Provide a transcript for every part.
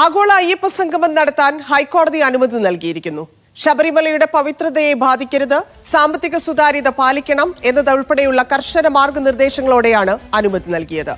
ആഗോള അയ്യപ്പ സംഗമം നടത്താൻ ഹൈക്കോടതി അനുമതി നൽകിയിരിക്കുന്നു. ശബരിമലയുടെ പവിത്രതയെ ബാധിക്കരുത് സാമ്പത്തിക സുതാര്യത പാലിക്കണം എന്നതുൾപ്പെടെയുള്ള കർശന മാർഗനിർദ്ദേശങ്ങളോടെയാണ് അനുമതി നൽകിയത്.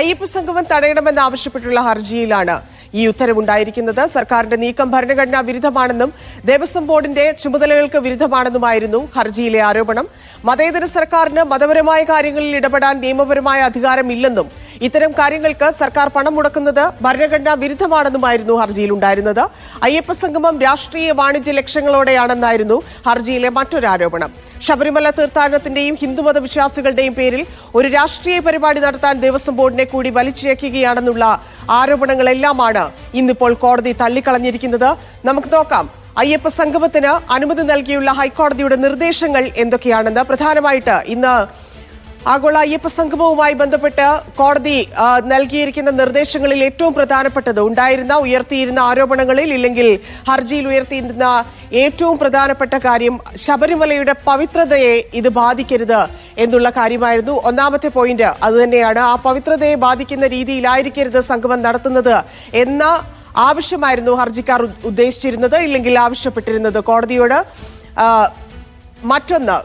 അയ്യപ്പ സംഗമം തടയണമെന്നാവശ്യപ്പെട്ടുള്ള ഹർജിയിലാണ് ഈ ഉത്തരവുണ്ടായിരിക്കുന്നത്. സർക്കാരിന്റെ നീക്കം ഭരണഘടനാ വിരുദ്ധമാണെന്നും ദേവസ്വം ബോർഡിന്റെ ചുമതലകൾക്ക് വിരുദ്ധമാണെന്നുമായിരുന്നു ഹർജിയിലെ ആരോപണം. മതേതര സർക്കാരിന് മതപരമായ കാര്യങ്ങളിൽ ഇടപെടാൻ നിയമപരമായ അധികാരമില്ലെന്നും ഇത്തരം കാര്യങ്ങൾക്ക് സർക്കാർ പണം മുടക്കുന്നത് ഭരണഘടനാ വിരുദ്ധമാണെന്നുമായിരുന്നു ഹർജിയിൽ ഉണ്ടായിരുന്നത് അയ്യപ്പ സംഗമം രാഷ്ട്രീയ വാണിജ്യ ലക്ഷ്യങ്ങളോടെയാണെന്നായിരുന്നു ഹർജിയിലെ മറ്റൊരു ആരോപണം. ശബരിമല തീർത്ഥാടനത്തിന്റെയും ഹിന്ദുമത വിശ്വാസികളുടെയും പേരിൽ ഒരു രാഷ്ട്രീയ പരിപാടി നടത്താൻ ദേവസ്വം ബോർഡിനെ കൂടി വലിച്ചിഴക്കുകയാണെന്നുള്ള ആരോപണങ്ങളെല്ലാമാണ് ഇന്നിപ്പോൾ കോടതി തള്ളിക്കളഞ്ഞിരിക്കുന്നത്. നമുക്ക് നോക്കാം. അയ്യപ്പ സംഗമത്തിന് അനുമതി നൽകിയുള്ള ഹൈക്കോടതിയുടെ നിർദ്ദേശങ്ങൾ എന്തൊക്കെയാണെന്ന് പ്രധാനമായിട്ട് ഇന്ന് ആഗോള അയ്യപ്പ സംഗമവുമായി ബന്ധപ്പെട്ട് കോടതി നൽകിയിരിക്കുന്ന നിർദ്ദേശങ്ങളിൽ ഏറ്റവും പ്രധാനപ്പെട്ടത് ഉണ്ടായിരുന്ന ഉയർത്തിയിരുന്ന ആരോപണങ്ങളിൽ ഇല്ലെങ്കിൽ ഹർജിയിൽ ഉയർത്തിയിരുന്ന ഏറ്റവും പ്രധാനപ്പെട്ട കാര്യം ശബരിമലയുടെ പവിത്രതയെ ഇത് ബാധിക്കരുത് എന്നുള്ള കാര്യമായിരുന്നു. ഒന്നാമത്തെ പോയിന്റ് അതുതന്നെയാണ് ആ പവിത്രതയെ ബാധിക്കുന്ന രീതിയിലായിരിക്കരുത് സംഗമം നടത്തുന്നത് എന്ന ആവശ്യമായിരുന്നു ഹർജിക്കാർ ഉദ്ദേശിച്ചിരുന്നത്. ഇല്ലെങ്കിൽ ആവശ്യപ്പെട്ടിരുന്നത് കോടതിയോട് മറ്റൊന്ന്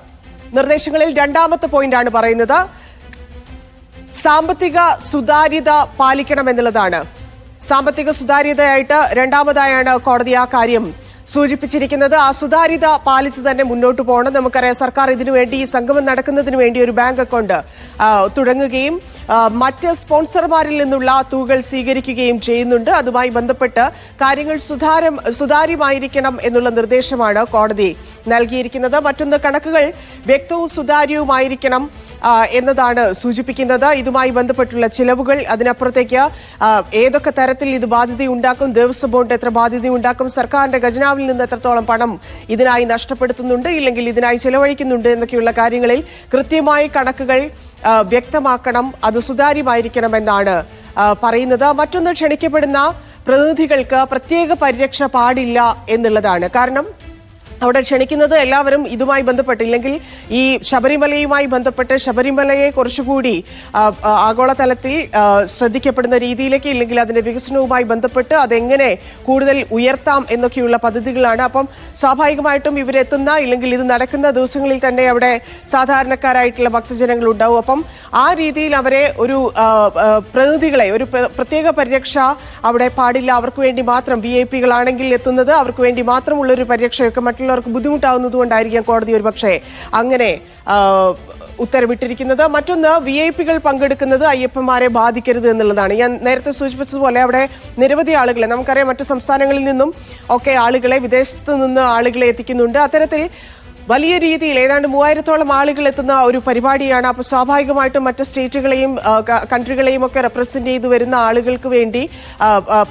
നിർദ്ദേശങ്ങളിൽ രണ്ടാമത്തെ പോയിന്റാണ് പറയുന്നത്. സാമ്പത്തിക സുതാര്യത പാലിക്കണം എന്നുള്ളതാണ് സാമ്പത്തിക സുതാര്യതയായിട്ട് രണ്ടാമതായാണ് കോടതി ആ കാര്യം സൂചിപ്പിച്ചിരിക്കുന്നത് ആ സുതാര്യത പാലിച്ച് തന്നെ മുന്നോട്ട് പോകണം. നമുക്കറിയാം സർക്കാർ ഇതിനുവേണ്ടി ഈ സംഗമം നടക്കുന്നതിന് വേണ്ടി ഒരു ബാങ്ക് അക്കൗണ്ട് തുടങ്ങുകയും മറ്റ് സ്പോൺസർമാരിൽ നിന്നുള്ള തുകകൾ സ്വീകരിക്കുകയും ചെയ്യുന്നുണ്ട്. അതുമായി ബന്ധപ്പെട്ട് കാര്യങ്ങൾ സുതാര്യം സുതാര്യമായിരിക്കണം എന്നുള്ള നിർദ്ദേശമാണ് കോടതി നൽകിയിരിക്കുന്നത്. മറ്റൊന്ന് കണക്കുകൾ വ്യക്തവും സുതാര്യവുമായിരിക്കണം. എന്നതാണ് സൂചിപ്പിക്കുന്നത്. ഇതുമായി ബന്ധപ്പെട്ടുള്ള ചിലവുകൾ അതിനപ്പുറത്തേക്ക് ഏതൊക്കെ തരത്തിൽ ഇത് ബാധ്യതയുണ്ടാക്കും ദേവസ്വം ബോർഡ് എത്ര ബാധ്യതയുണ്ടാക്കും സർക്കാരിന്റെ ഖജനാവിൽ നിന്ന് എത്രത്തോളം പണം ഇതിനായി നഷ്ടപ്പെടുത്തുന്നുണ്ട് ഇല്ലെങ്കിൽ ഇതിനായി ചെലവഴിക്കുന്നുണ്ട് എന്നൊക്കെയുള്ള കാര്യങ്ങളിൽ കൃത്യമായി കണക്കുകൾ വ്യക്തമാക്കണം അത് സുതാര്യമായിരിക്കണം എന്നാണ് ആ, പറയുന്നത്. മറ്റൊന്ന് ക്ഷണിക്കപ്പെടുന്ന പ്രതിനിധികൾക്ക് പ്രത്യേക പരിരക്ഷ പാടില്ല എന്നുള്ളതാണ്. കാരണം അവിടെ ക്ഷണിക്കുന്നത് എല്ലാവരും ഇതുമായി ബന്ധപ്പെട്ട് ഇല്ലെങ്കിൽ ഈ ശബരിമലയുമായി ബന്ധപ്പെട്ട് ശബരിമലയെ കുറച്ചുകൂടി ആഗോളതലത്തിൽ ശ്രദ്ധിക്കപ്പെടുന്ന രീതിയിലേക്ക് ഇല്ലെങ്കിൽ അതിന്റെ വികസനവുമായി ബന്ധപ്പെട്ട് അതെങ്ങനെ കൂടുതൽ ഉയർത്താം എന്നൊക്കെയുള്ള പദ്ധതികളാണ്. അപ്പം സ്വാഭാവികമായിട്ടും ഇവരെത്തുന്ന ഇല്ലെങ്കിൽ ഇത് നടക്കുന്ന ദിവസങ്ങളിൽ തന്നെ അവിടെ സാധാരണക്കാരായിട്ടുള്ള ഭക്തജനങ്ങൾ ഉണ്ടാവും. അപ്പം ആ രീതിയിൽ അവരെ ഒരു പ്രതിനിധികളെ ഒരു പ്രത്യേക പരിരക്ഷ അവിടെ പാടില്ല. അവർക്ക് വേണ്ടി മാത്രം വി ഐ പികളാണെങ്കിൽ എത്തുന്നത് അവർക്ക് വേണ്ടി മാത്രമുള്ള ഒരു പരിരക്ഷയൊക്കെ മറ്റുള്ളവർക്ക് ബുദ്ധിമുട്ടാവുന്നത് കൊണ്ടായിരിക്കാം കോടതി ഒരുപക്ഷെ അങ്ങനെ ഉത്തരവിട്ടിരിക്കുന്നത്. മറ്റൊന്ന് വി ഐ പികൾ പങ്കെടുക്കുന്നത് അയ്യപ്പന്മാരെ ബാധിക്കരുത് എന്നുള്ളതാണ്. ഞാൻ നേരത്തെ സൂചിപ്പിച്ചതുപോലെ അവിടെ നിരവധി ആളുകളെ നമുക്കറിയാം മറ്റു സംസ്ഥാനങ്ങളിൽ നിന്നും ഒക്കെ ആളുകളെ വിദേശത്ത് നിന്ന് ആളുകളെ എത്തിക്കുന്നുണ്ട്. അത്തരത്തിൽ വലിയ രീതിയിൽ ഏതാണ്ട് മൂവായിരത്തോളം ആളുകൾ എത്തുന്ന ഒരു പരിപാടിയാണ്. അപ്പോൾ സ്വാഭാവികമായിട്ടും മറ്റ് സ്റ്റേറ്റുകളെയും കൺട്രികളെയും ഒക്കെ റെപ്രസെന്റ് ചെയ്തു വരുന്ന ആളുകൾക്ക് വേണ്ടി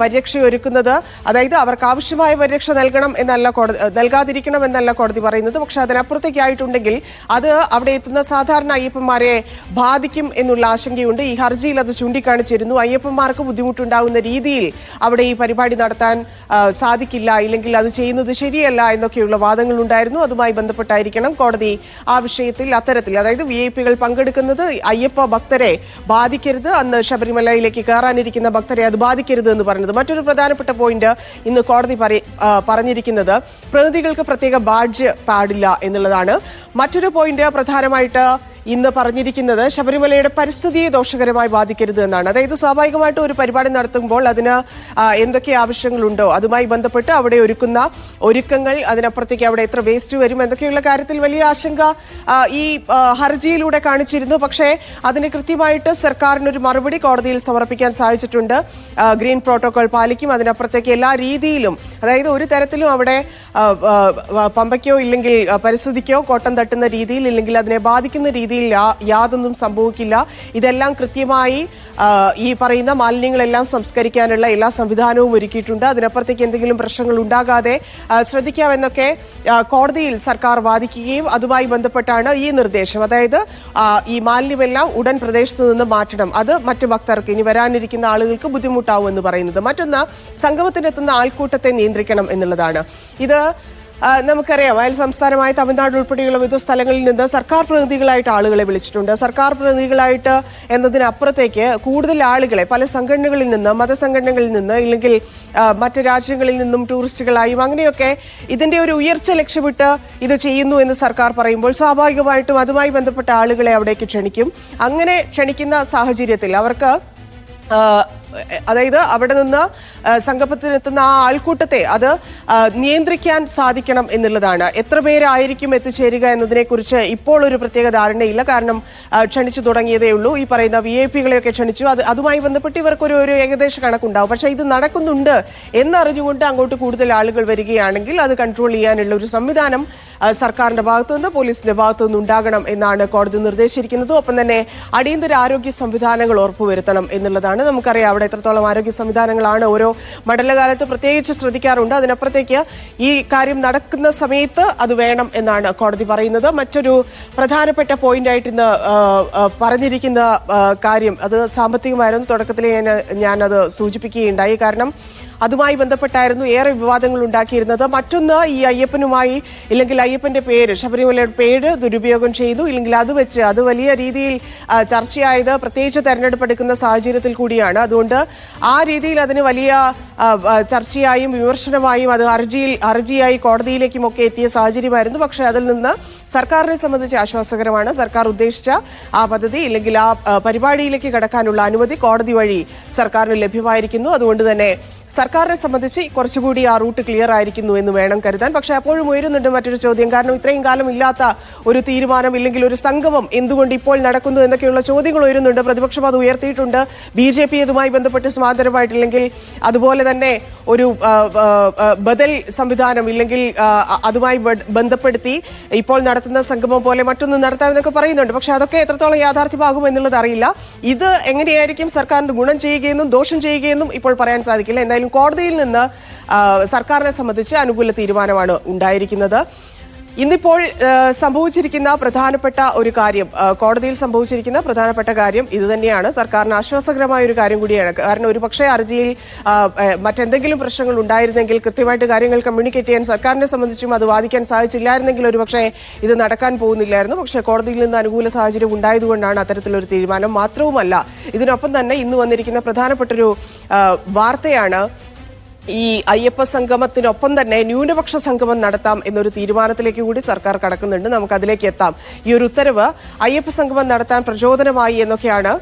പരിരക്ഷ ഒരുക്കുന്നത്. അതായത് അവർക്ക് ആവശ്യമായ പരിരക്ഷ നൽകണം എന്നല്ല കോടതി നൽകാതിരിക്കണം എന്നല്ല കോടതി പറയുന്നത്. പക്ഷെ അതിനപ്പുറത്തേക്കായിട്ടുണ്ടെങ്കിൽ അത് അവിടെ എത്തുന്ന സാധാരണ അയ്യപ്പന്മാരെ ബാധിക്കും എന്നുള്ള ആശങ്കയുണ്ട്. ഈ ഹർജിയിൽ അത് ചൂണ്ടിക്കാണിച്ചിരുന്നു. അയ്യപ്പന്മാർക്ക് ബുദ്ധിമുട്ടുണ്ടാകുന്ന രീതിയിൽ അവിടെ ഈ പരിപാടി നടത്താൻ സാധിക്കില്ല. ഇല്ലെങ്കിൽ അത് ചെയ്യുന്നത് ശരിയല്ല എന്നൊക്കെയുള്ള വാദങ്ങൾ ഉണ്ടായിരുന്നു അതുമായി ബന്ധപ്പെട്ടായിരിക്കണം കോടതി ആ വിഷയത്തിൽ അത്തരത്തിൽ. അതായത് വി ഐ പികൾ പങ്കെടുക്കുന്നത് അയ്യപ്പ ഭക്തരെ ബാധിക്കരുത്. അന്ന് ശബരിമലയിലേക്ക് കയറാനിരിക്കുന്ന ഭക്തരെ അത് ബാധിക്കരുത് എന്ന് പറഞ്ഞത്. മറ്റൊരു പ്രധാനപ്പെട്ട പോയിന്റ് ഇന്ന് കോടതി പറഞ്ഞിരിക്കുന്നത് പ്രതിനിധികൾക്ക് പ്രത്യേക ബാഡ്ജ് പാടില്ല എന്നുള്ളതാണ്. മറ്റൊരു പോയിന്റ് പ്രധാനമായിട്ട് ഇന്ന് പറഞ്ഞിരിക്കുന്നത് ശബരിമലയുടെ പരിസ്ഥിതിയെ ദോഷകരമായി ബാധിക്കരുത് എന്നാണ്. അതായത് സ്വാഭാവികമായിട്ടും ഒരു പരിപാടി നടത്തുമ്പോൾ അതിന് എന്തൊക്കെ ആവശ്യങ്ങളുണ്ടോ അതുമായി ബന്ധപ്പെട്ട് അവിടെ ഒരുക്കുന്ന ഒരുക്കങ്ങൾ അതിനപ്പുറത്തേക്ക് അവിടെ എത്ര വേസ്റ്റ് വരും എന്നൊക്കെയുള്ള കാര്യത്തിൽ വലിയ ആശങ്ക ഈ ഹർജിയിലൂടെ കാണിച്ചിരുന്നു. പക്ഷേ അതിന് കൃത്യമായിട്ട് സർക്കാരിന് ഒരു മറുപടി കോടതിയിൽ സമർപ്പിക്കാൻ സാധിച്ചിട്ടുണ്ട്. ഗ്രീൻ പ്രോട്ടോകോൾ പാലിക്കും. അതിനപ്പുറത്തേക്ക് എല്ലാ രീതിയിലും അതായത് ഒരു തരത്തിലും അവിടെ പമ്പയ്ക്കോ ഇല്ലെങ്കിൽ പരിസ്ഥിതിക്കോ കോട്ടം തട്ടുന്ന രീതിയിൽ ഇല്ലെങ്കിൽ അതിനെ ബാധിക്കുന്ന രീതിയിൽ യാ- യാതൊന്നും സംഭവിക്കില്ല. ഇതെല്ലാം കൃത്യമായി ഈ പറയുന്ന മാലിന്യങ്ങളെല്ലാം സംസ്കരിക്കാനുള്ള എല്ലാ സംവിധാനവും ഒരുക്കിയിട്ടുണ്ട്. അതിനപ്പുറത്തേക്ക് എന്തെങ്കിലും പ്രശ്നങ്ങൾ ഉണ്ടാകാതെ ശ്രദ്ധിക്കാമെന്നൊക്കെ കോടതിയിൽ സർക്കാർ വാദിക്കുകയും അതുമായി ബന്ധപ്പെട്ടാണ് ഈ നിർദ്ദേശം. അതായത് ഈ മാലിന്യമെല്ലാം ഉടൻ പ്രദേശത്തു നിന്ന് മാറ്റണം. അത് മറ്റ് ഭക്തർക്ക് ഇനി വരാനിരിക്കുന്ന ആളുകൾക്ക് ബുദ്ധിമുട്ടാവും എന്ന് പറയുന്നത്. മറ്റൊന്ന് സംഗമത്തിനെത്തുന്ന ആൾക്കൂട്ടത്തെ നിയന്ത്രിക്കണം എന്നുള്ളതാണ്. ഇത് നമുക്കറിയാം അയൽ സംസ്ഥാനമായ തമിഴ്നാട് ഉൾപ്പെടെയുള്ള വിവിധ സ്ഥലങ്ങളിൽ നിന്ന് സർക്കാർ പ്രതിനിധികളായിട്ട് ആളുകളെ വിളിച്ചിട്ടുണ്ട്. സർക്കാർ പ്രതിനിധികളായിട്ട് എന്നതിനപ്പുറത്തേക്ക് കൂടുതൽ ആളുകളെ പല സംഘടനകളിൽ നിന്ന് മതസംഘടനകളിൽ നിന്ന് ഇല്ലെങ്കിൽ മറ്റു രാജ്യങ്ങളിൽ നിന്നും ടൂറിസ്റ്റുകളായും അങ്ങനെയൊക്കെ ഇതിന്റെ ഒരു ഉയർച്ച ലക്ഷ്യമിട്ട് ഇത് ചെയ്യുന്നു എന്ന് സർക്കാർ പറയുമ്പോൾ സ്വാഭാവികമായിട്ടും അതുമായി ബന്ധപ്പെട്ട ആളുകളെ അവിടേക്ക് ക്ഷണിക്കും. അങ്ങനെ ക്ഷണിക്കുന്ന സാഹചര്യത്തിൽ അവർക്ക് അതായത് അവിടെ നിന്ന് സംഗമത്തിനെത്തുന്ന ആ ആൾക്കൂട്ടത്തെ അത് നിയന്ത്രിക്കാൻ സാധിക്കണം എന്നുള്ളതാണ്. എത്ര പേരായിരിക്കും എത്തിച്ചേരുക എന്നതിനെക്കുറിച്ച് ഇപ്പോൾ ഒരു പ്രത്യേക ധാരണയില്ല. കാരണം ക്ഷണിച്ചു തുടങ്ങിയതേ ഉള്ളൂ. ഈ പറയുന്ന വി ഐ പികളെയൊക്കെ ക്ഷണിച്ചു. അത് അതുമായി ബന്ധപ്പെട്ട് ഇവർക്കൊരു ഒരു ഏകദേശ കണക്കുണ്ടാവും. പക്ഷേ ഇത് നടക്കുന്നുണ്ട് എന്നറിഞ്ഞുകൊണ്ട് അങ്ങോട്ട് കൂടുതൽ ആളുകൾ വരികയാണെങ്കിൽ അത് കൺട്രോൾ ചെയ്യാനുള്ള ഒരു സംവിധാനം സർക്കാരിന്റെ ഭാഗത്തു നിന്ന് പോലീസിന്റെ ഭാഗത്തു നിന്ന് ഉണ്ടാകണം എന്നാണ് കോടതി നിർദ്ദേശിച്ചിരിക്കുന്നത്. ഒപ്പം തന്നെ അടിയന്തര ആരോഗ്യ സംവിധാനങ്ങൾ ഉറപ്പുവരുത്തണം എന്നുള്ളതാണ് നമുക്കറിയാം അവിടെ എത്രത്തോളം ആരോഗ്യ സംവിധാനങ്ങളാണ് ഓരോ മണ്ഡലകാലത്ത് പ്രത്യേകിച്ച് ശ്രദ്ധിക്കാറുണ്ട്. അതിനപ്പുറത്തേക്ക് ഈ കാര്യം നടക്കുന്ന സമയത്ത് അത് വേണം എന്നാണ് കോടതി പറയുന്നത്. മറ്റൊരു പ്രധാനപ്പെട്ട പോയിന്റായിട്ട് ഇന്ന് പറഞ്ഞിരിക്കുന്ന കാര്യം അത് സാമ്പത്തികമായിരുന്നു. തുടക്കത്തിൽ ഞാൻ ഞാനത് സൂചിപ്പിക്കുകയുണ്ടായി. കാരണം അതുമായി ബന്ധപ്പെട്ടായിരുന്നു ഏറെ വിവാദങ്ങൾ ഉണ്ടാക്കിയിരുന്നത്. മറ്റൊന്ന് ഈ അയ്യപ്പനുമായി ഇല്ലെങ്കിൽ അയ്യപ്പന്റെ പേര് ശബരിമലയുടെ പേര് ദുരുപയോഗം ചെയ്തു. ഇല്ലെങ്കിൽ അത് വെച്ച് അത് വലിയ രീതിയിൽ ചർച്ചയായത് പ്രത്യേകിച്ച് തെരഞ്ഞെടുപ്പ് എടുക്കുന്ന സാഹചര്യത്തിൽ കൂടിയാണ്. അതുകൊണ്ട് ആ രീതിയിൽ അതിന് വലിയ ചർച്ചയായും വിമർശനമായും അത് ഹർജിയിൽ ഹർജിയായി കോടതിയിലേക്കും ഒക്കെ എത്തിയ സാഹചര്യമായിരുന്നു. പക്ഷേ അതിൽ നിന്ന് സർക്കാരിനെ സംബന്ധിച്ച് ആശ്വാസകരമാണ്. സർക്കാർ ഉദ്ദേശിച്ച ആ പദ്ധതി ഇല്ലെങ്കിൽ ആ പരിപാടിയിലേക്ക് കടക്കാനുള്ള അനുമതി കോടതി വഴി സർക്കാരിന് ലഭ്യമായിരിക്കുന്നു. അതുകൊണ്ട് തന്നെ സർക്കാരിനെ സംബന്ധിച്ച് കുറച്ചുകൂടി ആ റൂട്ട് ക്ലിയർ ആയിരിക്കുന്നു എന്ന് വേണം കരുതാൻ. പക്ഷേ അപ്പോഴും ഉയരുന്നുണ്ട് മറ്റൊരു ചോദ്യം. കാരണം ഇത്രയും കാലം ഇല്ലാത്ത ഒരു തീരുമാനം ഇല്ലെങ്കിൽ ഒരു സംഗമം എന്തുകൊണ്ട് ഇപ്പോൾ നടക്കുന്നു എന്നൊക്കെയുള്ള ചോദ്യങ്ങൾ ഉയരുന്നുണ്ട്. പ്രതിപക്ഷം അത് ഉയർത്തിയിട്ടുണ്ട്. ബി ജെ പി ഇതുമായി ബന്ധപ്പെട്ട് സമാന്തരമായിട്ടില്ലെങ്കിൽ അതുപോലെ തന്നെ ഒരു ബദൽ സംവിധാനം ഇല്ലെങ്കിൽ അതുമായി ബന്ധപ്പെടുത്തി ഇപ്പോൾ നടത്തുന്ന സംഗമം പോലെ മറ്റൊന്ന് നടത്താമെന്നൊക്കെ പറയുന്നുണ്ട്. പക്ഷെ അതൊക്കെ എത്രത്തോളം യാഥാർത്ഥ്യമാകും എന്നുള്ളത് അറിയില്ല. ഇത് എങ്ങനെയായിരിക്കും സർക്കാരിന് ഗുണം ചെയ്യുകയെന്നും ദോഷം ചെയ്യുകയെന്നും ഇപ്പോൾ പറയാൻ സാധിക്കില്ല. എന്തായാലും കോടതിയിൽ നിന്ന് സർക്കാരിനെ സംബന്ധിച്ച് അനുകൂല തീരുമാനമാണ് ഉണ്ടായിരിക്കുന്നത്. ഇന്നിപ്പോൾ സംഭവിച്ചിരിക്കുന്ന പ്രധാനപ്പെട്ട ഒരു കാര്യം കോടതിയിൽ സംഭവിച്ചിരിക്കുന്ന പ്രധാനപ്പെട്ട കാര്യം ഇതുതന്നെയാണ് സർക്കാരിന് ആശ്വാസകരമായ ഒരു കാര്യം കൂടിയാണ്. കാരണം ഒരു പക്ഷേ ഹർജിയിൽ മറ്റെന്തെങ്കിലും പ്രശ്നങ്ങൾ ഉണ്ടായിരുന്നെങ്കിൽ കൃത്യമായിട്ട് കാര്യങ്ങൾ കമ്മ്യൂണിക്കേറ്റ് ചെയ്യാൻ സർക്കാരിനെ സംബന്ധിച്ചും അത് വാദിക്കാൻ സാധിച്ചില്ലായിരുന്നെങ്കിൽ ഒരു പക്ഷേ ഇത് നടക്കാൻ പോകുന്നില്ലായിരുന്നു. പക്ഷേ കോടതിയിൽ നിന്ന് അനുകൂല സാഹചര്യം ഉണ്ടായതുകൊണ്ടാണ് അത്തരത്തിലൊരു തീരുമാനം മാത്രവുമല്ല. ഇതിനൊപ്പം തന്നെ ഇന്ന് വന്നിരിക്കുന്ന പ്രധാനപ്പെട്ടൊരു വാർത്തയാണ് ഈ അയ്യപ്പ സംഗമത്തിനൊപ്പം തന്നെ ന്യൂനപക്ഷ സംഗമം നടത്താം എന്നൊരു തീരുമാനത്തിലേക്ക് കൂടി സർക്കാർ കടക്കുന്നുണ്ട്. നമുക്ക് അതിലേക്ക് എത്താം. ഈ ഒരു ഉത്തരവ് അയ്യപ്പ സംഗമം നടത്താൻ പ്രചോദനമായി എന്നൊക്കെയാണ്.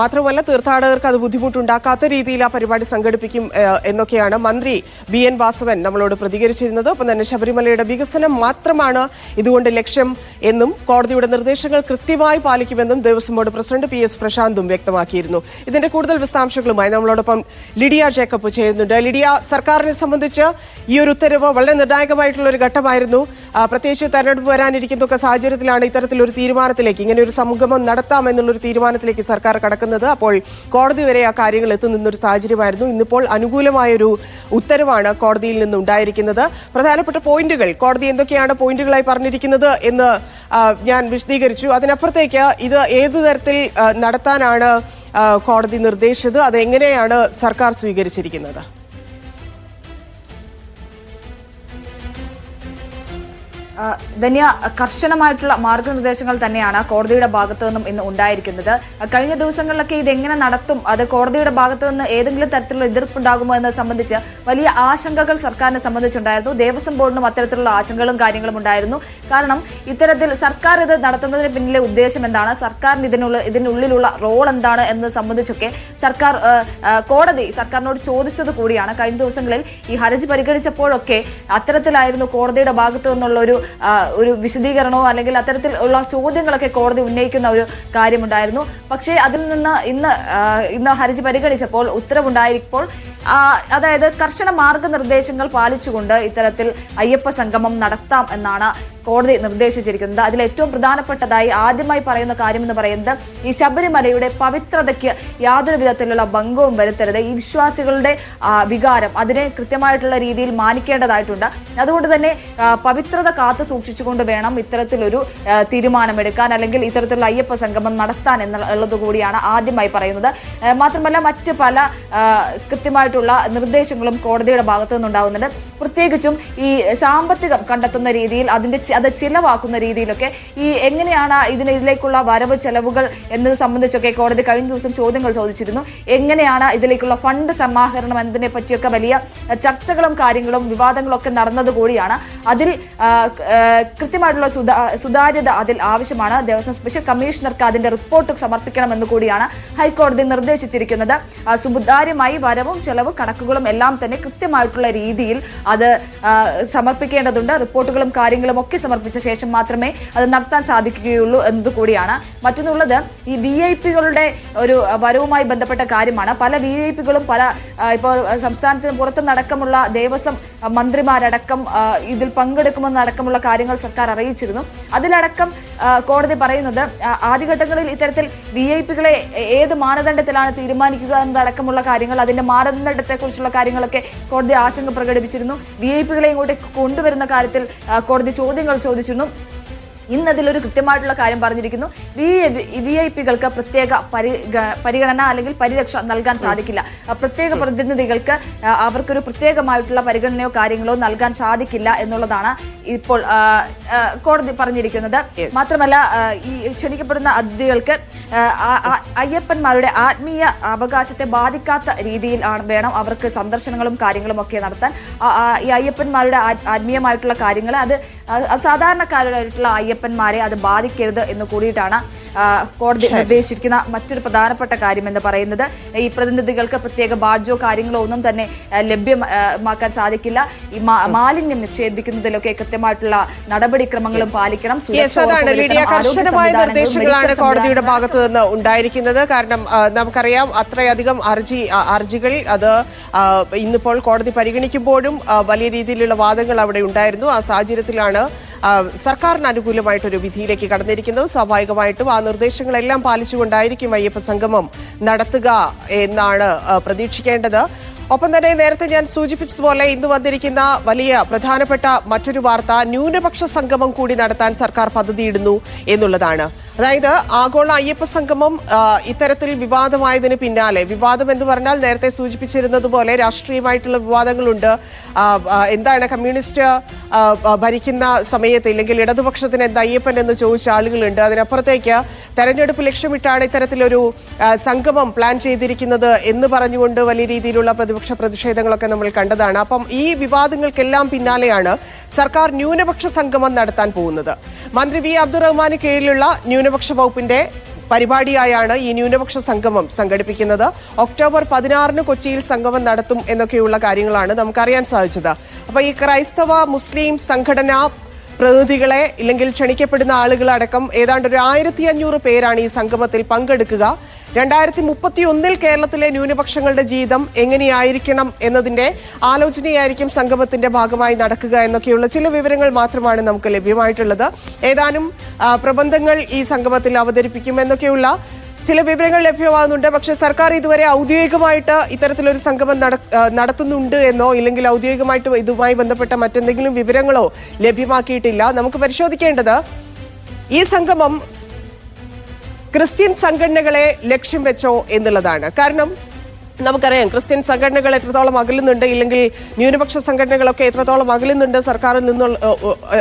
മാത്രമല്ല തീർത്ഥാടകർക്ക് അത് ബുദ്ധിമുട്ടുണ്ടാക്കാത്ത രീതിയിൽ ആ പരിപാടി സംഘടിപ്പിക്കും എന്നൊക്കെയാണ് മന്ത്രി ബി എൻ വാസവൻ നമ്മളോട് പ്രതികരിച്ചിരുന്നത്. ഒപ്പം തന്നെ ശബരിമലയുടെ വികസനം മാത്രമാണ് ഇതുകൊണ്ട് ലക്ഷ്യം എന്നും കോടതിയുടെ നിർദ്ദേശങ്ങൾ കൃത്യമായി പാലിക്കുമെന്നും Devaswom board president P S പ്രശാന്തും വ്യക്തമാക്കിയിരുന്നു. ഇതിന്റെ കൂടുതൽ വിശദാംശങ്ങളുമായി നമ്മളോടൊപ്പം ലിഡിയ ജേക്കബ് ചെയ്യുന്നുണ്ട് ലിഡിയ സർക്കാരിനെ സംബന്ധിച്ച് ഈ ഒരു ഉത്തരവ് വളരെ നിർണായകമായിട്ടുള്ള ഒരു ഘട്ടമായിരുന്നു. പ്രത്യേകിച്ച് തെരഞ്ഞെടുപ്പ് വരാനിരിക്കുന്നതൊക്കെ സാഹചര്യത്തിലാണ് ഇത്തരത്തിലൊരു തീരുമാനത്തിലേക്ക് ഇങ്ങനെ ഒരു സംഗമം നടത്താം എന്നുള്ളൊരു തീരുമാനത്തിലേക്ക് സർക്കാർ കടക്കുന്നത്. അപ്പോൾ കോടതി വരെ ആ കാര്യങ്ങൾ എത്തുന്ന ഒരു സാഹചര്യമായിരുന്നു. ഇന്നിപ്പോൾ അനുകൂലമായൊരു ഉത്തരവാണ് കോടതിയിൽ നിന്ന് ഉണ്ടായിരിക്കുന്നത്. പ്രധാനപ്പെട്ട പോയിന്റുകൾ കോടതി എന്തൊക്കെയാണ് പോയിന്റുകളായി പറഞ്ഞിരിക്കുന്നത് എന്ന് ഞാൻ വിശദീകരിച്ചു. അതിനപ്പുറത്തേക്ക് ഇത് ഏത് തരത്തിൽ നടത്താനാണ് കോടതി നിർദ്ദേശിച്ചത്? അതെങ്ങനെയാണ് സർക്കാർ സ്വീകരിച്ചിരിക്കുന്നത്? ധന്യ കർശനമായിട്ടുള്ള മാർഗനിർദ്ദേശങ്ങൾ തന്നെയാണ് കോടതിയുടെ ഭാഗത്തു നിന്നും ഇന്ന് ഉണ്ടായിരിക്കുന്നത്. കഴിഞ്ഞ ദിവസങ്ങളിലൊക്കെ ഇത് എങ്ങനെ നടത്തും? അത് കോടതിയുടെ ഭാഗത്തു നിന്ന് ഏതെങ്കിലും തരത്തിലുള്ള എതിർപ്പുണ്ടാകുമോ എന്നത് സംബന്ധിച്ച് വലിയ ആശങ്കകൾ സർക്കാരിനെ സംബന്ധിച്ചുണ്ടായിരുന്നു. ദേവസ്വം ബോർഡിനും അത്തരത്തിലുള്ള ആശങ്കകളും കാര്യങ്ങളും ഉണ്ടായിരുന്നു. കാരണം ഇത്തരത്തിൽ സർക്കാർ ഇത് നടത്തുന്നതിന് പിന്നിലെ ഉദ്ദേശം എന്താണ്? സർക്കാരിന് ഇതിനുള്ള ഇതിനുള്ളിലുള്ള റോൾ എന്താണ് എന്നത് സംബന്ധിച്ചൊക്കെ സർക്കാർ കോടതി സർക്കാരിനോട് ചോദിച്ചത് കൂടിയാണ്. കഴിഞ്ഞ ദിവസങ്ങളിൽ ഈ ഹർജി പരിഗണിച്ചപ്പോഴൊക്കെ അത്തരത്തിലായിരുന്നു കോടതിയുടെ ഭാഗത്തു നിന്നുള്ള ഒരു ഒരു വിശദീകരണമോ അല്ലെങ്കിൽ അത്തരത്തിൽ ഉള്ള ചോദ്യങ്ങളൊക്കെ കോടതി ഉന്നയിക്കുന്ന ഒരു കാര്യമുണ്ടായിരുന്നു. പക്ഷേ അതിൽ നിന്ന് ഇന്ന് ഇന്ന് ഹർജി പരിഗണിച്ചപ്പോൾ ഉത്തരവുണ്ടായിരിക്കുമ്പോൾ അതായത് കർശന മാർഗനിർദ്ദേശങ്ങൾ പാലിച്ചുകൊണ്ട് ഇത്തരത്തിൽ അയ്യപ്പ സംഗമം നടത്താം എന്നാണ് കോടതി നിർദ്ദേശിച്ചിരിക്കുന്നത്. അതിൽ ഏറ്റവും പ്രധാനപ്പെട്ടതായി ആദ്യമായി പറയുന്ന കാര്യം എന്ന് പറയുന്നത് ഈ ശബരിമലയുടെ പവിത്രതയ്ക്ക് യാതൊരു വിധത്തിലുള്ള ഭംഗവും വരുത്തരുത്. ഈ വിശ്വാസികളുടെ വികാരം അതിനെ കൃത്യമായിട്ടുള്ള രീതിയിൽ മാനിക്കേണ്ടതായിട്ടുണ്ട്. അതുകൊണ്ട് തന്നെ പവിത്രത കാത്തു സൂക്ഷിച്ചുകൊണ്ട് വേണം ഇത്തരത്തിലൊരു തീരുമാനമെടുക്കാൻ അല്ലെങ്കിൽ ഇത്തരത്തിലുള്ള അയ്യപ്പ സംഗമം നടത്താൻ എന്നുള്ളത് കൂടിയാണ് ആദ്യമായി പറയുന്നത്. മാത്രമല്ല മറ്റ് പല കൃത്യമായിട്ടുള്ള നിർദ്ദേശങ്ങളും കോടതിയുടെ ഭാഗത്തു നിന്നുണ്ടാകുന്നുണ്ട് പ്രത്യേകിച്ചും ഈ സാമ്പത്തികം കണ്ടെത്തുന്ന രീതിയിൽ അതിന്റെ അത് ചിലവാക്കുന്ന രീതിയിലൊക്കെ ഈ എങ്ങനെയാണ് ഇതിന് ഇതിലേക്കുള്ള വരവ് ചെലവുകൾ എന്നത് സംബന്ധിച്ചൊക്കെ കോടതി കഴിഞ്ഞ ദിവസം ചോദ്യങ്ങൾ ചോദിച്ചിരുന്നു. എങ്ങനെയാണ് ഇതിലേക്കുള്ള ഫണ്ട് സമാഹരണം എന്നതിനെ പറ്റിയൊക്കെ വലിയ ചർച്ചകളും കാര്യങ്ങളും വിവാദങ്ങളും ഒക്കെ നടന്നത് കൂടിയാണ്. അതിൽ കൃത്യമായിട്ടുള്ള സുതാര്യത അതിൽ ആവശ്യമാണ്. ദേവസ്വം സ്പെഷ്യൽ കമ്മീഷണർക്ക് അതിന്റെ റിപ്പോർട്ട് സമർപ്പിക്കണമെന്ന് കൂടിയാണ് ഹൈക്കോടതി നിർദ്ദേശിച്ചിരിക്കുന്നത്. സുതാര്യമായി വരവും ചെലവും കണക്കുകളും എല്ലാം തന്നെ കൃത്യമായിട്ടുള്ള രീതിയിൽ അത് സമർപ്പിക്കേണ്ടതുണ്ട്. റിപ്പോർട്ടുകളും കാര്യങ്ങളും ഒക്കെ സമർപ്പിച്ച ശേഷം മാത്രമേ അത് നടത്താൻ സാധിക്കുകയുള്ളൂ എന്നത് കൂടിയാണ് മറ്റൊന്നുള്ളത് ഈ വി ഐ പികളുടെ ഒരു വരവുമായി ബന്ധപ്പെട്ട കാര്യമാണ്. പല വി ഐ പികളും പല ഇപ്പോൾ സംസ്ഥാനത്തിന് പുറത്ത് നടക്കമുള്ള ദേവസ്വം മന്ത്രിമാരടക്കം ഇതിൽ പങ്കെടുക്കുമെന്നടക്കമുള്ള കാര്യങ്ങൾ സർക്കാർ അറിയിച്ചിരുന്നു. അതിലടക്കം കോടതി പറയുന്നത് ആദ്യഘട്ടങ്ങളിൽ ഇത്തരത്തിൽ വി ഐ പികളെ ഏത് മാനദണ്ഡത്തിലാണ് തീരുമാനിക്കുക എന്നതടക്കമുള്ള കാര്യങ്ങൾ അതിന്റെ മാനദണ്ഡത്തെക്കുറിച്ചുള്ള കാര്യങ്ങളൊക്കെ കോടതി ആശങ്ക പ്രകടിപ്പിച്ചിരുന്നു. വി ഐ പികളെ ഇങ്ങോട്ട് കൊണ്ടുവരുന്ന കാര്യത്തിൽ കോടതി ചോദ്യങ്ങൾ ചോദിച്ചിരുന്നു. ഇന്ന് അതിലൊരു കൃത്യമായിട്ടുള്ള കാര്യം പറഞ്ഞിരിക്കുന്നു. വി ഐ പികൾക്ക് പ്രത്യേക പരിഗണന അല്ലെങ്കിൽ പരിരക്ഷ നൽകാൻ സാധിക്കില്ല. പ്രത്യേക പ്രതിനിധികൾക്ക് അവർക്കൊരു പ്രത്യേകമായിട്ടുള്ള പരിഗണനയോ കാര്യങ്ങളോ നൽകാൻ സാധിക്കില്ല എന്നുള്ളതാണ് ഇപ്പോൾ കോടതി പറഞ്ഞിരിക്കുന്നത്. മാത്രമല്ല ഈ ക്ഷണിക്കപ്പെടുന്ന അതിഥികൾക്ക് അയ്യപ്പന്മാരുടെ ആത്മീയ അവകാശത്തെ ബാധിക്കാത്ത രീതിയിൽ ആണ് വേണം അവർക്ക് സന്ദർശനങ്ങളും കാര്യങ്ങളും ഒക്കെ നടത്താൻ. ഈ അയ്യപ്പന്മാരുടെ ആത്മീയമായിട്ടുള്ള കാര്യങ്ങൾ അത് സാധാരണക്കാരായിട്ടുള്ള സാധാരണക്കാരായിട്ടുള്ള അയ്യപ്പന്മാരെ അത് ബാധിക്കരുത് എന്ന് കൂടിയിട്ടാണ് കോടതി നിർദ്ദേശിച്ചിരിക്കുന്ന മറ്റൊരു പ്രധാനപ്പെട്ട കാര്യം എന്ന് പറയുന്നത് ഈ പ്രതിനിധികൾക്ക് പ്രത്യേക ബാഡ്ജോ കാര്യങ്ങളോ ഒന്നും തന്നെ ലഭ്യമാക്കാൻ സാധിക്കില്ല. ഈ മാലിന്യം നിക്ഷേപിക്കുന്നതിലൊക്കെ കൃത്യമായിട്ടുള്ള നടപടിക്രമങ്ങളും പാലിക്കണം. കർശനമായ നിർദ്ദേശങ്ങളാണ് കോടതിയുടെ ഭാഗത്തു നിന്ന് ഉണ്ടായിരിക്കുന്നത്. കാരണം നമുക്കറിയാം അത്രയധികം ഹർജി അർജികൾ ഹർജികൾ അത് ഇന്നിപ്പോൾ കോടതി പരിഗണിക്കുമ്പോഴും വലിയ രീതിയിലുള്ള വാദങ്ങൾ അവിടെ ഉണ്ടായിരുന്നു. ആ സാഹചര്യത്തിലാണ് സർക്കാരിന് സർക്കാരിന് അനുകൂലമായിട്ടൊരു വിധിയിലേക്ക് കടന്നിരിക്കുന്നത്. സ്വാഭാവികമായിട്ടും ആ നിർദ്ദേശങ്ങളെല്ലാം പാലിച്ചുകൊണ്ടായിരിക്കും അയ്യപ്പ സംഗമം നടത്തുക എന്നാണ് പ്രതീക്ഷിക്കേണ്ടത്. ഒപ്പം തന്നെ നേരത്തെ ഞാൻ സൂചിപ്പിച്ചതുപോലെ ഇന്ന് വന്നിരിക്കുന്ന വലിയ പ്രധാനപ്പെട്ട മറ്റൊരു വാർത്ത ന്യൂനപക്ഷ സംഗമം കൂടി നടത്താൻ സർക്കാർ പദ്ധതിയിടുന്നു എന്നുള്ളതാണ്. അതായത് ആഗോള അയ്യപ്പ സംഗമം ഇത്തരത്തിൽ വിവാദമായതിന് പിന്നാലെ. വിവാദം എന്ന് പറഞ്ഞാൽ നേരത്തെ സൂചിപ്പിച്ചിരുന്നത് പോലെ രാഷ്ട്രീയമായിട്ടുള്ള വിവാദങ്ങളുണ്ട്. എന്താണ് കമ്മ്യൂണിസ്റ്റ് ഭരിക്കുന്ന സമയത്ത് ഇല്ലെങ്കിൽ ഇടതുപക്ഷത്തിന് എന്ത് അയ്യപ്പൻ എന്ന് ചോദിച്ച ആളുകളുണ്ട്. അതിനപ്പുറത്തേക്ക് തെരഞ്ഞെടുപ്പ് ലക്ഷ്യമിട്ടാണ് ഇത്തരത്തിലൊരു സംഗമം പ്ലാൻ ചെയ്തിരിക്കുന്നത് എന്ന് പറഞ്ഞുകൊണ്ട് വലിയ രീതിയിലുള്ള പ്രതിപക്ഷ പ്രതിഷേധങ്ങളൊക്കെ നമ്മൾ കണ്ടതാണ്. അപ്പം ഈ വിവാദങ്ങൾക്കെല്ലാം പിന്നാലെയാണ് സർക്കാർ ന്യൂനപക്ഷ സംഗമം നടത്താൻ പോകുന്നത്. മന്ത്രി വി അബ്ദുറഹ്മാന് കീഴിലുള്ള ന്യൂനപക്ഷ വകുപ്പിന്റെ പരിപാടിയായാണ് ഈ ന്യൂനപക്ഷ സംഗമം സംഘടിപ്പിക്കുന്നത്. ഒക്ടോബർ പതിനാറിന് കൊച്ചിയിൽ സംഗമം നടത്തും എന്നൊക്കെയുള്ള കാര്യങ്ങളാണ് നമുക്കറിയാൻ സാധിച്ചത്. അപ്പൊ ഈ ക്രൈസ്തവ മുസ്ലിം സംഘടന പ്രതിനിധികളെ ഇല്ലെങ്കിൽ ക്ഷണിക്കപ്പെടുന്ന ആളുകളടക്കം ഏതാണ്ട് ഒരു ആയിരത്തി അഞ്ഞൂറ് പേരാണ് ഈ സംഗമത്തിൽ പങ്കെടുക്കുക. രണ്ടായിരത്തി മുപ്പത്തി ഒന്നിൽ കേരളത്തിലെ ന്യൂനപക്ഷങ്ങളുടെ ജീവിതം എങ്ങനെയായിരിക്കണം എന്നതിന്റെ ആലോചനയായിരിക്കും സംഗമത്തിന്റെ ഭാഗമായി നടക്കുക എന്നൊക്കെയുള്ള ചില വിവരങ്ങൾ മാത്രമാണ് നമുക്ക് ലഭ്യമായിട്ടുള്ളത്. ഏതാനും പ്രബന്ധങ്ങൾ ഈ സംഗമത്തിൽ അവതരിപ്പിക്കും എന്നൊക്കെയുള്ള ചില വിവരങ്ങൾ ലഭ്യമാകുന്നുണ്ട്. പക്ഷേ സർക്കാർ ഇതുവരെ ഔദ്യോഗികമായിട്ട് ഇത്തരത്തിലൊരു സംഗമം നടത്തുന്നുണ്ട് എന്നോ ഇല്ലെങ്കിൽ ഔദ്യോഗികമായിട്ട് ഇതുമായി ബന്ധപ്പെട്ട മറ്റെന്തെങ്കിലും വിവരങ്ങളോ ലഭ്യമാക്കിയിട്ടില്ല. നമുക്ക് പരിശോധിക്കേണ്ടത് ഈ സംഗമം ക്രിസ്ത്യൻ സംഘടനകളെ ലക്ഷ്യം വെച്ചോ എന്നുള്ളതാണ്. കാരണം നമുക്കറിയാം ക്രിസ്ത്യൻ സംഘടനകൾ എത്രത്തോളം അകലുന്നുണ്ട് ഇല്ലെങ്കിൽ ന്യൂനപക്ഷ സംഘടനകളൊക്കെ എത്രത്തോളം അകലുന്നുണ്ട് സർക്കാരിൽ നിന്നുള്ള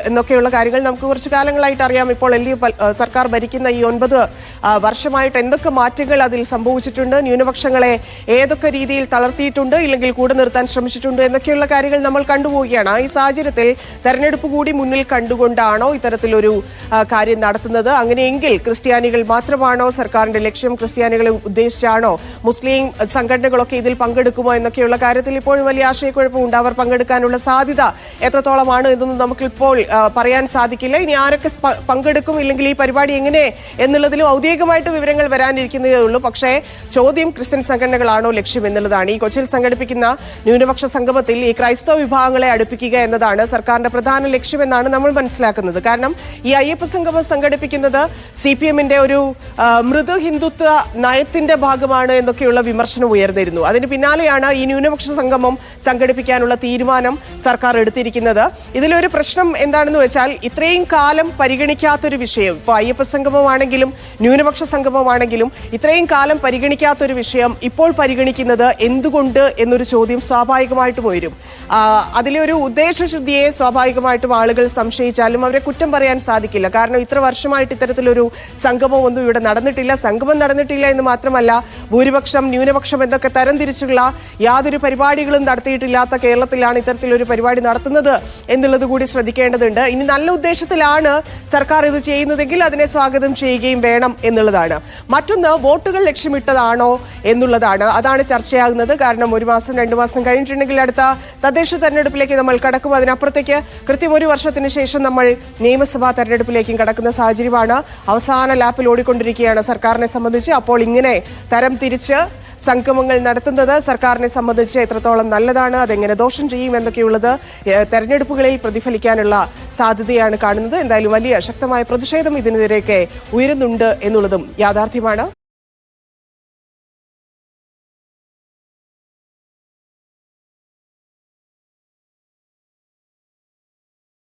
എന്നൊക്കെയുള്ള കാര്യങ്ങൾ നമുക്ക് കുറച്ച് കാലങ്ങളായിട്ട് അറിയാം. ഇപ്പോൾ എൽ ഡി സർക്കാർ ഭരിക്കുന്ന ഈ ഒൻപത് വർഷമായിട്ട് എന്തൊക്കെ മാറ്റങ്ങൾ അതിൽ സംഭവിച്ചിട്ടുണ്ട് ന്യൂനപക്ഷങ്ങളെ ഏതൊക്കെ രീതിയിൽ തളർത്തിയിട്ടുണ്ട് ഇല്ലെങ്കിൽ കൂടെ നിർത്താൻ ശ്രമിച്ചിട്ടുണ്ട് എന്നൊക്കെയുള്ള കാര്യങ്ങൾ നമ്മൾ കണ്ടുപോവുകയാണ്. ഈ സാഹചര്യത്തിൽ തെരഞ്ഞെടുപ്പ് കൂടി മുന്നിൽ കണ്ടുകൊണ്ടാണോ ഇത്തരത്തിലൊരു കാര്യം നടത്തുന്നത്? അങ്ങനെയെങ്കിൽ ക്രിസ്ത്യാനികൾ മാത്രമാണോ സർക്കാരിന്റെ ലക്ഷ്യം? ക്രിസ്ത്യാനികളെ ഉദ്ദേശിച്ചാണോ മുസ്ലിം സംഘടന സംഘടനകളൊക്കെ ഇതിൽ പങ്കെടുക്കുമോ എന്നൊക്കെയുള്ള കാര്യത്തിൽ ഇപ്പോഴും വലിയ ആശയക്കുഴപ്പമുണ്ട്. അവർ പങ്കെടുക്കാനുള്ള സാധ്യത എത്രത്തോളമാണ് എന്നൊന്നും നമുക്കിപ്പോൾ പറയാൻ സാധിക്കില്ല. ഇനി ആരൊക്കെ പങ്കെടുക്കും ഇല്ലെങ്കിൽ ഈ പരിപാടി എങ്ങനെ എന്നുള്ളതിലും ഔദ്യോഗികമായിട്ട് വിവരങ്ങൾ വരാനിരിക്കുന്നതേ ഉള്ളൂ. പക്ഷേ ചോദ്യം ക്രിസ്ത്യൻ സംഘടനകളാണോ ലക്ഷ്യം എന്നുള്ളതാണ്. ഈ കൊച്ചിയിൽ സംഘടിപ്പിക്കുന്ന ന്യൂനപക്ഷ സംഗമത്തിൽ ഈ ക്രൈസ്തവ വിഭാഗങ്ങളെ അടുപ്പിക്കുക എന്നതാണ് സർക്കാരിന്റെ പ്രധാന ലക്ഷ്യമെന്നാണ് നമ്മൾ മനസ്സിലാക്കുന്നത്. കാരണം ഈ അയ്യപ്പ സംഗമം സംഘടിപ്പിക്കുന്നത് സി പി എമ്മിന്റെ ഒരു മൃദു ഹിന്ദുത്വ നയത്തിന്റെ ഭാഗമാണ് എന്നൊക്കെയുള്ള വിമർശനം ഉയർന്നിരുന്നു അതിന് പിന്നാലെയാണ് ഈ ന്യൂനപക്ഷ സംഗമം സംഘടിപ്പിക്കാനുള്ള തീരുമാനം സർക്കാർ എടുത്തിരിക്കുന്നത്. ഇതിലൊരു പ്രശ്നം എന്താണെന്ന് വെച്ചാൽ ഇത്രയും കാലം പരിഗണിക്കാത്തൊരു വിഷയം ഇപ്പോൾ അയ്യപ്പ സംഗമമാണെങ്കിലും ന്യൂനപക്ഷ സംഗമമാണെങ്കിലും ഇത്രയും കാലം പരിഗണിക്കാത്തൊരു വിഷയം ഇപ്പോൾ പരിഗണിക്കുന്നത് എന്തുകൊണ്ട് എന്നൊരു ചോദ്യം സ്വാഭാവികമായിട്ടും ആ, അതിലെ ഒരു ഉദ്ദേശശുദ്ധിയെ സ്വാഭാവികമായിട്ടും ആളുകൾ സംശയിച്ചാലും അവരെ കുറ്റം പറയാൻ സാധിക്കില്ല. കാരണം ഇത്ര വർഷമായിട്ട് ഇത്തരത്തിലൊരു സംഗമം ഒന്നും ഇവിടെ നടന്നിട്ടില്ല. സംഗമം നടന്നിട്ടില്ല എന്ന് മാത്രമല്ല ഭൂരിപക്ഷം ന്യൂനപക്ഷം എന്നൊക്കെ തരംതിരിച്ചുള്ള യാതൊരു പരിപാടികളും നടത്തിയിട്ടില്ലാത്ത കേരളത്തിലാണ് ഇത്തരത്തിലൊരു പരിപാടി നടത്തുന്നത് എന്നുള്ളത് കൂടി ശ്രദ്ധിക്കേണ്ടതുണ്ട്. ഇനി നല്ല ഉദ്ദേശത്തിലാണ് സർക്കാർ ഇത് ചെയ്യുന്നതെങ്കിൽ അതിനെ സ്വാഗതം ചെയ്യുകയും വേണം എന്നുള്ളതാണ്. മറ്റൊന്ന് വോട്ടുകൾ ലക്ഷ്യമിട്ടതാണോ എന്നുള്ളതാണ്. അതാണ് ചർച്ചയാകുന്നത്. കാരണം ഒരു മാസം രണ്ടു മാസം കഴിഞ്ഞിട്ടുണ്ടെങ്കിൽ അടുത്ത തദ്ദേശ തെരഞ്ഞെടുപ്പിലേക്ക് നമ്മൾ കടക്കും. അതിനപ്പുറത്തേക്ക് കൃത്യം ഒരു വർഷത്തിന് ശേഷം നമ്മൾ നിയമസഭാ തെരഞ്ഞെടുപ്പിലേക്കും കടക്കുന്ന സാഹചര്യമാണ്. അവസാന ലാപ്പിൽ ഓടിക്കൊണ്ടിരിക്കുകയാണ് സർക്കാരിനെ സംബന്ധിച്ച്. അപ്പോൾ ഇങ്ങനെ തരം തിരിച്ച് സംഗമങ്ങൾ നടത്തുന്നത് സർക്കാരിനെ സംബന്ധിച്ച് എത്രത്തോളം നല്ലതാണ് അതെങ്ങനെ ദോഷം ചെയ്യും എന്നൊക്കെയുള്ളത് തെരഞ്ഞെടുപ്പുകളിൽ പ്രതിഫലിക്കാനുള്ള സാധ്യതയാണ് കാണുന്നത്. എന്തായാലും വലിയ ശക്തമായ പ്രതിഷേധം ഇതിനെതിരെയൊക്കെ ഉയരുന്നുണ്ട് എന്നുള്ളതും യാഥാർത്ഥ്യമാണ്.